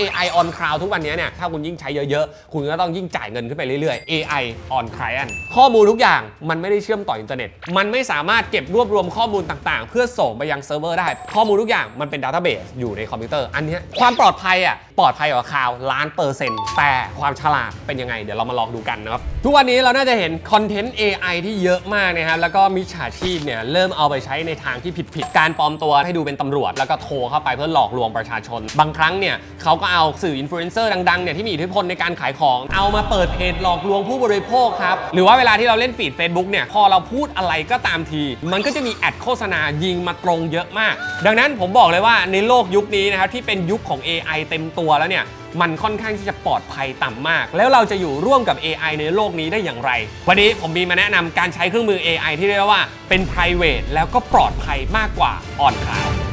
AI on cloud ทุกวันนี้เนี่ย ถ้าคุณยิ่งใช้เยอะๆ คุณก็ต้องยิ่งจ่ายเงินขึ้นไปเรื่อยๆ AI on client ข้อมูลทุกอย่างมันไม่ได้เชื่อมต่ออินเทอร์เน็ต มันไม่สามารถเก็บรวบรวมข้อมูลต่างๆ เพื่อส่งไปยังเซิร์ฟเวอร์ได้ ข้อมูลทุกอย่างมันเป็นดัตต้าเบสอยู่ในคอมพิวเตอร์ อันนี้ความปลอดภัยอะ ปลอดภัยกว่าคาวล้านเปอร์เซ็นต์แต่ความฉลาดเป็นยังไง เดี๋ยวเรามาลองดูกันนะครับ ทุกวันนี้เราน่าจะเห็นคอนเทนต์ AI ที่เยอะมากนะครับ แล้วก็มิจฉาชีพเนี่ยเริ่มเอาไปใช้ในทางที่ผิดๆ การปลอมตัวให้ดูเป็นตำรวจ แล้วก็โทรเข้าไปเพื่อหลอกลวงประชาชน บางครั้งเนี่ยเขาก็เอาสื่ออินฟลูเอนเซอร์ดังๆเนี่ยที่มีอิทธิพลในการขายของเอามาเปิดเพจหลอกลวงผู้บริโภคครับหรือว่าเวลาที่เราเล่นฟีด Facebook เนี่ยพอเราพูดอะไรก็ตามที มันก็จะมีแอดโฆษณายิงมาตรงเยอะมาก ดังนั้นผมบอกเลยว่าในโลกยุคนี้นะครับที่เป็นยุคของ AI เต็มตัวแล้วเนี่ยมันค่อนข้างที่จะปลอดภัยต่ำมาก แล้วเราจะอยู่ร่วมกับ AI ในโลกนี้ได้อย่างไร วันนี้ผมมีมาแนะนำการใช้เครื่องมือ AI ที่เรียกว่าเป็น private แล้วก็ปลอดภัยมากกว่าอ่อนขาว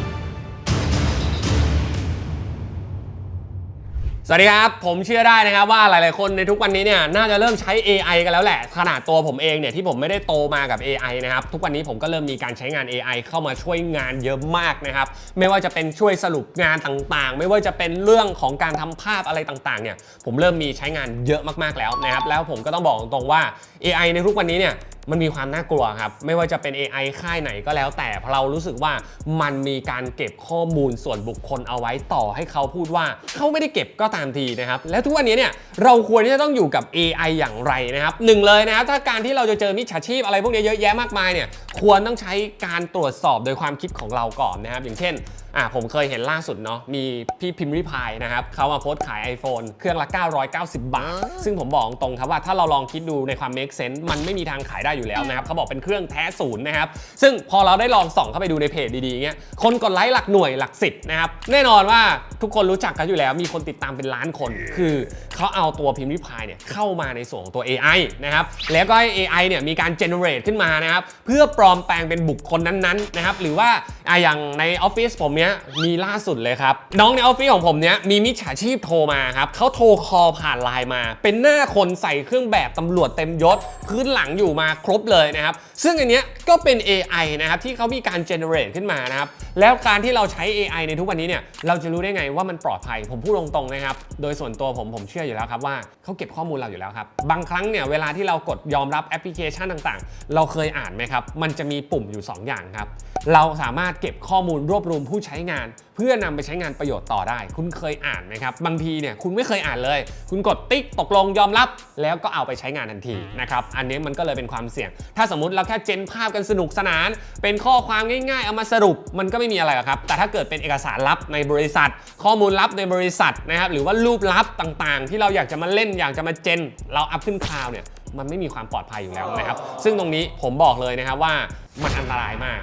สวัสดีครับ ผมเชื่อได้นะครับว่าหลายๆคนในทุกวันนี้เนี่ยน่าจะเริ่มใช้ AI กันแล้วแหละ ขนาดตัวผมเองเนี่ยที่ผมไม่ได้โตมากับ AI นะครับทุกวันนี้ผมก็เริ่มมีการใช้งาน AI เข้ามาช่วยงานเยอะมากนะครับไม่ว่าจะเป็นช่วยสรุปงานต่างๆ ไม่ว่าจะเป็นเรื่องของการทำภาพอะไรต่างๆเนี่ยผมเริ่มมีใช้งานเยอะมากๆแล้วนะครับแล้วผมก็ต้องบอกตรงๆว่า AI ในทุกวันนี้เนี่ย มันมีความน่ากลัวครับ ไม่ว่าจะเป็น AI ค่ายไหนก็แล้ว แต่เพราะเรารู้สึกว่ามันมีการเก็บข้อมูลส่วนบุคคลเอาไว้ต่อให้เขาพูดว่าเขาไม่ได้เก็บก็ตามทีนะครับ แล้วทุกวันนี้เนี่ยเราควรที่จะต้องอยู่กับ AI อย่างไรนะครับหนึ่งเลยนะครับถ้าการที่เราจะเจอมิจฉาชีพอะไรพวกนี้เยอะแยะมากมายเนี่ยควรต้องใช้การตรวจสอบโดยความคิดของเราก่อนนะครับ อย่างเช่นอะผมเคยเห็นล่าสุดเนาะมีพี่พิมพ์ริพายนะครับเขามาโพสต์ขาย iPhone เครื่องละ 990 บาท ซึ่งผมบอกตรงครับว่าถ้าเราลองคิดดูในความ make sense มันไม่มีทางขายได้อยู่แล้วนะครับเขาบอกเป็นเครื่องแท้ศูนย์นะครับซึ่งพอเราได้ลองส่องเข้าไปดูในเพจดีๆเงี้ยคนกดไลค์หลักหน่วยหลักสิบนะครับแน่นอนว่า ทุกคนรู้จักกันอยู่แล้วมีคนติดตามเป็นล้านคน คือเขาเอาตัวพิมพ์ริพายเนี่ยเข้ามาในส่วนของตัว AI นะครับแล้วก็ให้ AI เนี่ยมีการ generate ขึ้นมานะครับเพื่อปลอมแปลงเป็นบุคคลนั้นๆนะครับหรือว่าอะอย่างในออฟฟิศผมเนี้ยมีล่าสุดเลยครับน้องในออฟฟิศของผมเนี้ยมีมิจฉาชีพโทรมาครับเขาโทรคอลผ่านไลน์มา เป็นหน้าคนใส่เครื่องแบบตำรวจเต็มยศพื้นหลังอยู่มาครบเลยนะครับซึ่งอันเนี้ยก็เป็น AI นะครับที่เขามีการ generate ขึ้นมานะครับแล้วการที่เราใช้ AI ในทุกวันนี้เนี่ยเราจะรู้ได้ไงว่ามันปลอดภัย ผมพูดตรงๆนะครับ โดยส่วนตัวผมผมเชื่ออยู่แล้วครับว่าเขาเก็บข้อมูลเราอยู่แล้วครับ บางครั้งเนี่ยเวลาที่เรากดยอมรับแอปพลิเคชันต่างๆ เราเคยอ่านไหมครับ มันจะมีปุ่มอยู่ 2 อย่างครับ เราสามารถเก็บข้อมูลรวบรวมผู้ใช้งานเพื่อนำไปใช้งานประโยชน์ต่อได้ คุณเคยอ่านไหมครับบางทีเนี่ยคุณไม่เคยอ่านเลย คุณกดติ๊กตกลงยอมรับ แล้วก็เอาไปใช้งานทันทีนะครับอันนี้มันก็เลยเป็นความเสี่ยง ถ้าสมมติเราแค่เจนภาพกันสนุกสนาน เป็นข้อความง่ายๆ เอามาสรุปมันก็ไม่มีอะไรหรอกครับ แต่ถ้าเกิดเป็นเอกสารลับในบริษัท ข้อมูลลับในบริษัทนะครับหรือว่ารูปลับต่างๆ ที่เราอยากจะมาเล่นอยากจะมาเจน เราอัพขึ้นคลาวเนี่ยมันไม่มีความปลอดภัยอยู่แล้วนะครับ ซึ่งตรงนี้ผมบอกเลยนะครับว่ามันอันตรายมาก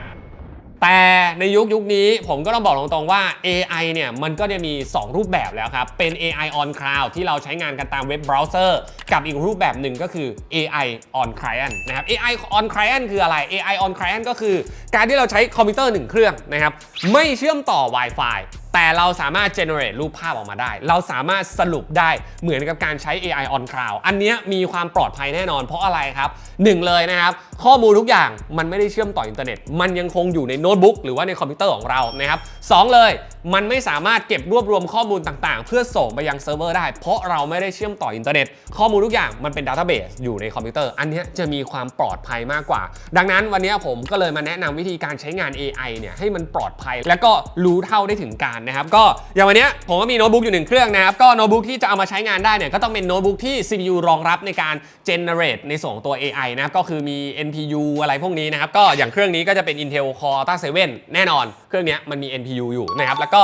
แต่ในยุคยุคนี้ผมก็ต้องบอกตรงๆว่า AI เนี่ยมันก็จะมี 2 รูปแบบแล้วครับ เป็น AI on cloud ที่เราใช้งานกันตามเว็บเบราว์เซอร์ กับอีกรูปแบบหนึ่งก็คือ AI on client นะครับ AI on client คืออะไร AI on client ก็คือ การที่เราใช้คอมพิวเตอร์หนึ่งเครื่องนะครับ ไม่เชื่อมต่อ Wi-Fi แต่เราสามารถ generate รูปภาพออกมาได้ เราสามารถสรุปได้เหมือนกับการใช้ AI on cloud อันนี้มีความปลอดภัยแน่นอน เพราะอะไรครับหนึ่งเลยนะครับ ข้อมูลทุกอย่างมันไม่ได้เชื่อมต่ออินเทอร์เน็ต มันยังคงอยู่ในโน้ตบุ๊กหรือว่าในคอมพิวเตอร์ของเรานะครับสองเลยมันไม่สามารถเก็บรวบรวมข้อมูลต่างๆ เพื่อส่งไปยังเซิร์ฟเวอร์ได้ เพราะเราไม่ได้เชื่อมต่ออินเทอร์เน็ต ข้อมูลทุกอย่างมันเป็นดัตต้าเบสอยู่ในคอมพิวเตอร์ อันนี้จะมีความปลอดภัยมากกว่า ดังนั้นวันนี้ผมก็เลยมาแนะนำวิธีการใช้งาน AI เนี่ยให้มันปลอดภัย และก็รู้เท่าได้ถึงการนะครับ ก็อย่างวันนี้ผมก็มีโน้ตบุ๊กอยู่หนึ่งเครื่องนะครับ ก็โน้ตบุ๊กที่จะเอามาใช้งานได้เนี่ยก็ต้องเป็นโน้ตบุ๊กที่ CPU รองรับในการ generate ในส่วนของตัว AI นะครับก็คือมี NPU อะไรพวกนี้นะครับก็อย่างเครื่องนี้ก็จะเป็น Intel Core Ultra 7แน่นอน เครื่องนี้มันมี NPU อยู่นะครับแล้วก็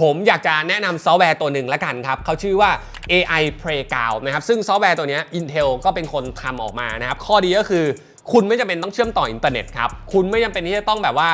ผมอยากจะแนะนำซอฟต์แวร์ตัวหนึ่งละกันครับเขาชื่อว่า AI Playground นะครับ ซึ่งซอฟต์แวร์ตัวนี้ Intel ก็เป็นคนทำออกมานะครับ ข้อดีก็คือคุณไม่จำเป็นต้องเชื่อมต่ออินเทอร์เน็ตครับ คุณไม่จำเป็นที่จะต้องแบบว่า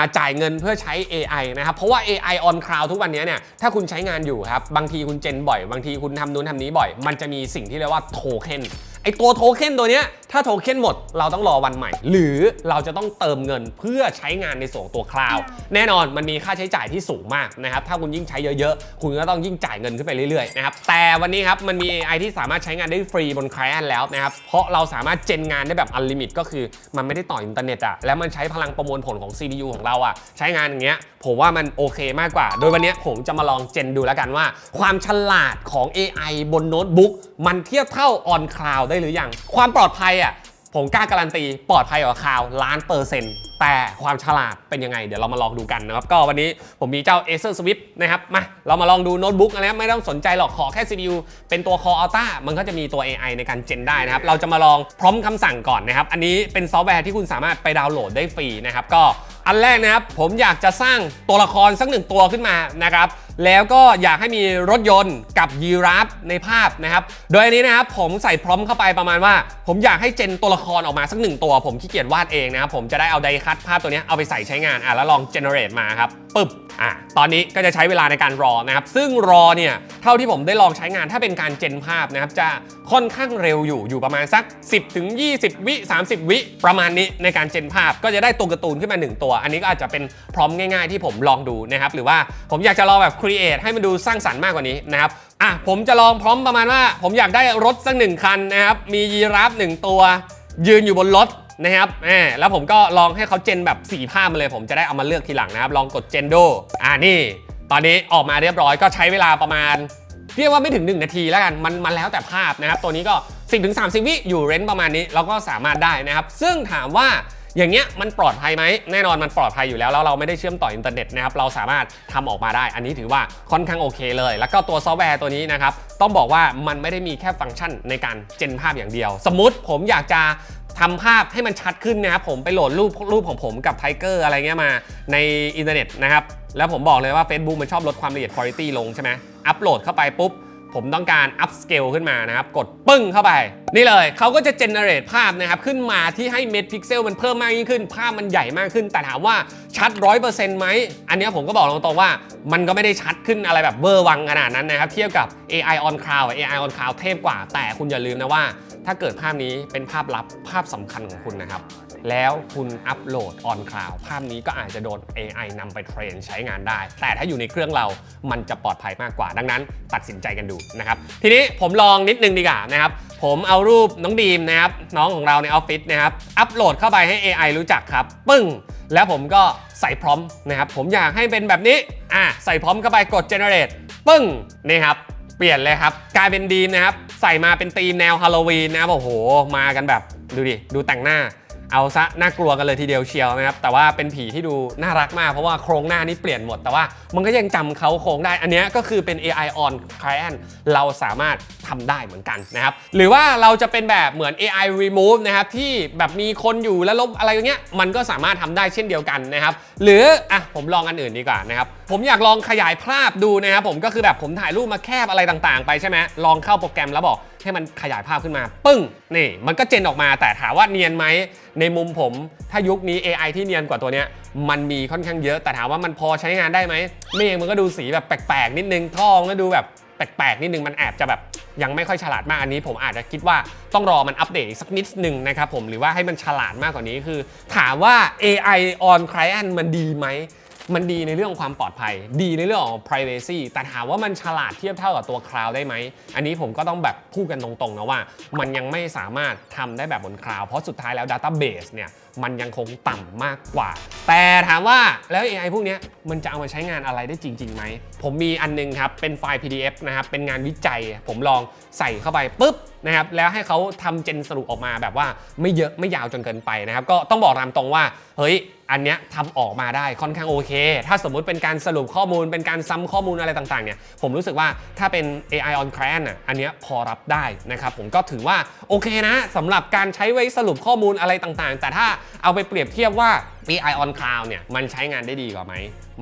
าจ่ายเงินเพื่อใช้ AI นะครับ เพราะว่า AI on cloud ทุกวันนี้เนี่ย ถ้าคุณใช้งานอยู่ครับ บางทีคุณเจนบ่อย บางทีคุณทำนู้นทำนี้บ่อย มันจะมีสิ่งที่เรียกว่าโทเค็น ไอตัวโทเค็นตัวเนี้ยถ้าโทเค็นหมดเราต้องรอวันใหม่ หรือเราจะต้องเติมเงินเพื่อใช้งานในส่วนของตัวคลาวด์แน่นอนมันมีค่าใช้จ่ายที่สูงมากนะครับถ้าคุณยิ่งใช้เยอะๆ คุณก็ต้องยิ่งจ่ายเงินขึ้นไปเรื่อยๆนะครับแต่วันนี้ครับมันมี AI ที่สามารถใช้งานได้ฟรีบน Client แล้วนะครับเพราะเราสามารถเจนงานได้แบบอันลิมิตก็คือมันไม่ได้ต่ออินเทอร์เน็ตอะแล้วมันใช้พลังประมวลผลของ CPU ของเราอะใช้งานอย่างเงี้ยผมว่ามันโอเคมากกว่า โดยวันนี้ผมจะมาลองเจนดูแล้วกันว่า ความฉลาดของ AI บนโน้ตบุ๊กมันเทียบเท่า on cloud ได้หรือยัง ความปลอดภัยอะผมกล้าการันตีปลอดภัยกว่าคาวล้านเปอร์เซ็นต์แต่ความฉลาดเป็นยังไง เดี๋ยวเรามาลองดูกันนะครับ ก็วันนี้ผมมีเจ้า Acer Swift นะครับ มาเรามาลองดูโน้ตบุ๊กนะครับไม่ต้องสนใจหรอกขอแค่ CPU เป็นตัว Core Ultra มันก็จะมีตัว AI ในการเจนได้นะครับ เราจะมาลองพร้อมคำสั่งก่อนนะครับ อันนี้เป็นซอฟต์แวร์ที่คุณสามารถไปดาวน์โหลดได้ฟรีนะครับก็ อันแรกนะครับผมอยากจะสร้างตัวละครสักหนึ่งตัวขึ้นมานะครับแล้วก็อยากให้มีรถยนต์กับยีราฟในภาพนะครับ โดยอันนี้นะครับผมใส่พร้อมเข้าไปประมาณว่า ผมอยากให้เจนตัวละครออกมาสักหนึ่งตัว ผมขี้เกียจวาดเองนะครับผมจะได้เอาไดคัตภาพตัวนี้เอาไปใส่ใช้งานอะแล้วลองเจเนเรตมาครับปึ๊บอะตอนนี้ก็จะใช้เวลาในการรอนะครับ ซึ่งรอเนี่ยเท่าที่ผมได้ลองใช้งานถ้าเป็นการเจนภาพนะครับจะค่อนข้างเร็วอยู่อยู่ประมาณสัก 10ถึง20 วิ 30 วิประมาณนี้ในการเจนภาพก็จะได้ตัวการ์ตูนขึ้นมาหนึ่งตัวอันนี้ก็อาจจะเป็นพร้อมง่าย ๆ ที่ผมลองดูนะครับหรือว่าผมอยากจะลองแบบครีเอทให้มันดูสร้างสรรค์มากกว่านี้นะครับอะผมจะลองพร้อมประมาณว่า ผมอยากได้รถสักหนึ่งคันนะครับมียีราฟหนึ่งตัว ยืนอยู่บนรถนะครับแหมแล้วผมก็ลองให้เขาเจนแบบสีภาพมาเลย ผมจะได้เอามาเลือกทีหลังนะครับ ลองกดเจนดูอ่านี่ ตอนนี้ออกมาเรียบร้อยก็ใช้เวลาประมาณ เรียกว่าไม่ถึง 1 นาทีแล้วกันมันมันแล้วแต่ภาพนะครับ ตัวนี้ก็ 10ถึง30 วิอยู่เรนจ์ประมาณนี้เราก็สามารถได้นะครับ ซึ่งถามว่า อย่างเงี้ยมันปลอดภัยไหมแน่นอนมันปลอดภัยอยู่แล้วแล้วเราไม่ได้เชื่อมต่ออินเทอร์เน็ตนะครับเราสามารถทำออกมาได้ อันนี้ถือว่าค่อนข้างโอเคเลย แล้วก็ตัวซอฟต์แวร์ตัวนี้นะครับต้องบอกว่ามันไม่ได้มีแค่ฟังก์ชันในการเจนภาพอย่างเดียว สมมติผมอยากจะทำภาพให้มันชัดขึ้นนะครับผมไปโหลดรูปรูปของผมกับไทเกอร์อะไรเงี้ยมาในอินเทอร์เน็ตนะครับแล้วผมบอกเลยว่า Facebook มันชอบลดความละเอียดคุณภาพลงใช่ไหมอัปโหลดเข้าไปปุ๊บ ผมต้องการ up scale ขึ้นมานะครับ กดปึ้งเข้าไป นี่เลยเขาก็จะ generate ภาพนะครับ ขึ้นมาที่ให้เม็ดพิกเซลมันเพิ่มมากยิ่งขึ้น ภาพมันใหญ่มากขึ้น แต่ถามว่าชัด 100%ไหม อันนี้ผมก็บอกตรงๆว่า มันก็ไม่ได้ชัดขึ้นอะไรแบบเวอร์วังขนาดนั้นนะครับ เทียบกับ AI on cloud AI on cloud เทพกว่า แต่คุณอย่าลืมนะว่า ถ้าเกิดภาพนี้เป็นภาพลับภาพสำคัญของคุณนะครับ แล้วคุณอัปโหลด on cloud ภาพนี้ก็อาจจะโดน AI นำไปเทรนใช้งานได้ แต่ถ้าอยู่ในเครื่องเรามันจะปลอดภัยมากกว่า ดังนั้น ตัดสินใจกันดูนะครับ ทีนี้ผมลองนิดนึงดีกว่านะครับ ผมเอารูปน้องดีมนะครับน้องของเราในออฟฟิศนะครับ อัปโหลดเข้าไปให้ AI รู้จักครับ ปึ้ง แล้วผมก็ใส่พร้อมนะครับ ผมอยากให้เป็นแบบนี้ อะใส่พร้อมเข้าไปกด generate ปึ้ง นี่ครับ เปลี่ยนเลยครับ กลายเป็นดีมนะครับ ใส่มาเป็นธีมแนวฮาโลวีนนะครับโอ้โห มากันแบบ ดูดิ ดูแต่งหน้า เอาซะน่ากลัวกันเลยทีเดียวเชียวนะครับแต่ว่าเป็นผีที่ดูน่ารักมากเพราะว่าโครงหน้านี่เปลี่ยนหมด แต่ว่ามันก็ยังจำเขาโครงได้ อันนี้ก็คือเป็น AI on client เราสามารถทำได้เหมือนกันนะครับหรือว่าเราจะเป็นแบบเหมือน AI remove นะครับที่แบบมีคนอยู่แล้วลบอะไรอย่างเงี้ยมันก็สามารถทำได้เช่นเดียวกันนะครับหรืออะผมลองอันอื่นดีกว่านะครับ ผมอยากลองขยายภาพดูนะครับผมก็คือแบบผมถ่ายรูปมาแคบอะไรต่างๆ ไปใช่ไหมลองเข้าโปรแกรมแล้วบอกให้มันขยายภาพขึ้นมา ปึ้งนี่ มันก็เจนออกมาแต่ถามว่าเนียนไหมในมุมผมถ้ายุคนี้ AI ที่เนียนกว่าตัวเนี้ยมันมีค่อนข้างเยอะ แต่ถามว่ามันพอใช้งานได้ไหมเมฆมันก็ดูสีแบบแปลกๆ นิดนึงทอมันก็ดูแบบแปลกๆนิดนึงมันแอบจะแบบยังไม่ค่อยฉลาดมากอันนี้ผมอาจจะคิดว่าต้องรอมันอัปเดตสักนิดนึงนะครับผมหรือว่าให้มันฉลาดมากกว่านี้คือ ถามว่า AI on client มันดีไหม มันดีในเรื่องของความปลอดภัย ดีในเรื่องของ privacy แต่ถามว่ามันฉลาดเทียบเท่ากับตัว cloud ได้ไหม อันนี้ผมก็ต้องแบบพูดกันตรงๆนะว่า มันยังไม่สามารถทำได้แบบบน cloud เพราะสุดท้ายแล้ว database เนี่ยมันยังคงต่ำมากกว่า แต่ถามว่าแล้ว AI พวกนี้มันจะเอามาใช้งานอะไรได้จริงๆไหม ผมมีอันนึงครับ เป็นไฟล์ PDF นะครับ เป็นงานวิจัย ผมลองใส่เข้าไปปุ๊บนะครับ แล้วให้เขาทำเจนสรุปออกมาแบบว่าไม่เยอะไม่ยาวจนเกินไปนะครับ ก็ต้องบอกตามตรงว่า เฮ้ยอันเนี้ยทำออกมาได้ค่อนข้างโอเค ถ้าสมมุติเป็นการสรุปข้อมูล เป็นการซ้ำข้อมูลอะไรต่างๆ เนี่ย ผมรู้สึกว่าถ้าเป็น AI on client อะ อันเนี้ยพอรับได้นะครับ ผมก็ถือว่าโอเคนะสำหรับการใช้ไว้สรุปข้อมูลอะไรต่างๆ แต่ถ้าเอาไปเปรียบเทียบว่า AI on cloud เนี่ยมันใช้งานได้ดีกว่าไหม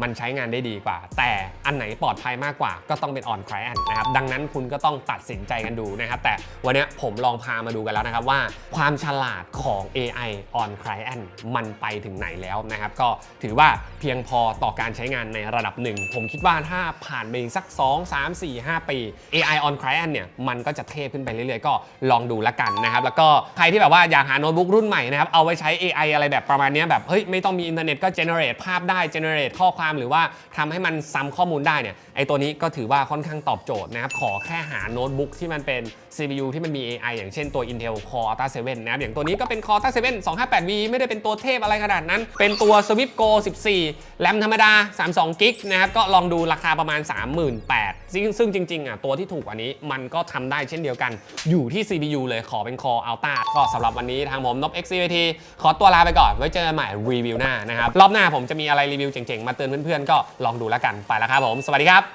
มันใช้งานได้ดีกว่า แต่อันไหนปลอดภัยมากกว่าก็ต้องเป็น on client นะครับ ดังนั้นคุณก็ต้องตัดสินใจกันดูนะครับ แต่วันนี้ผมลองพามาดูกันแล้วนะครับว่าความฉลาดของ AI on client มันไปถึงไหนแล้วนะครับ ก็ถือว่าเพียงพอต่อการใช้งานในระดับหนึ่ง ผมคิดว่าถ้าผ่านไปอีกสัก 2 3 4 5 ปี AI on client เนี่ยมันก็จะเทพขึ้นไปเรื่อยๆ ก็ลองดูละกันนะครับ แล้วก็ใครที่แบบว่าอยากหาโน้ตบุ๊กรุ่นใหม่นะครับเอาไว้ใช้ AI อะไรแบบประมาณนี้แบบเฮ้ยไม่ต้องมีอินเทอร์เน็ตก็ generate ภาพได้ generate ข้อความหรือว่าทำให้มันซ้ำข้อมูลได้เนี่ย ไอตัวนี้ก็ถือว่าค่อนข้างตอบโจทย์นะครับ ขอแค่หาโน้ตบุ๊กที่มันเป็น CPU ที่มันมี AI อย่างเช่นตัว Intel Core Ultra 7นะครับ อย่างตัวนี้ก็เป็น Core Ultra 7 258V ไม่ได้เป็นตัวเทพอะไรขนาดนั้น เป็นตัว Swift Go 14 แรมธรรมดา 32กิกนะครับ ก็ลองดูราคาประมาณ 38,000ซึ่งซึ่งจริงๆอะตัวที่ถูกกว่านี้มันก็ทำได้เช่นเดียวกัน อยู่ที่ CPU เลยขอเป็น Core Ultra ก็สำหรับวันนี้ทางผมนบ XCVT ขอตัวลาไปก่อนไว้เจอกันใหม่รีวิวหน้านะครับรอบหน้าผมจะมีอะไรรีวิวเจ๋งๆมาเตือนเพื่อนๆก็ลองดูแล้วกันไปแล้วครับผมสวัสดีครับ